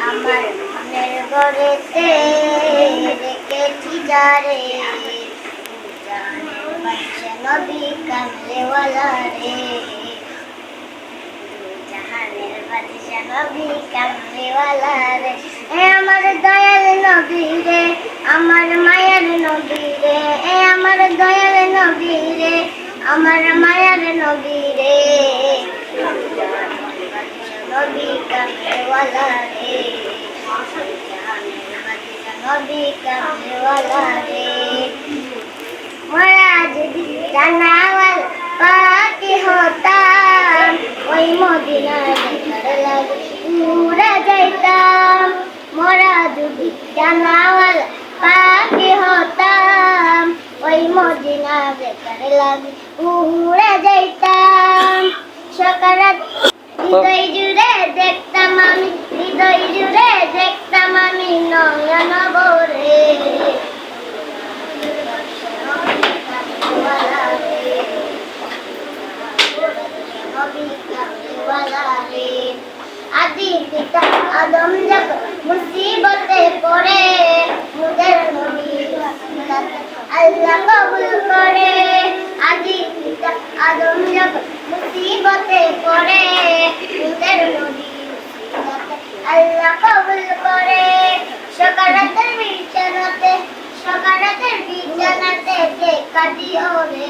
আমার মনের ঘরেতে রেখেছি যারে নবী কামলেওয়ালা রে এ আমার দয়াল নবী রে আমার মায়ার নবী রে, এ আমার দয়াল নবী রে। আমার মায়ার নবী রে। নবী রে। যদি জানাওয়াল পাকে হতাম, ওই মোরা যদি জানাওয়াল দেখার লাগে উড়া যাইতাম। সকারাত হৃদয় জুড়ে দেখতাম আমি, হৃদয় জুড়ে দেখতাম আমি নয়ন ভরে আদি পিতা আদম যখন মুসিবতে পড়ে, মুদের নবী আল্লাহ কবুল করে। নাজি নদী আল্লাহ কবুল করে। সকারাতের বিছানাতে সকারাতের বিছানাতে কাটিও রে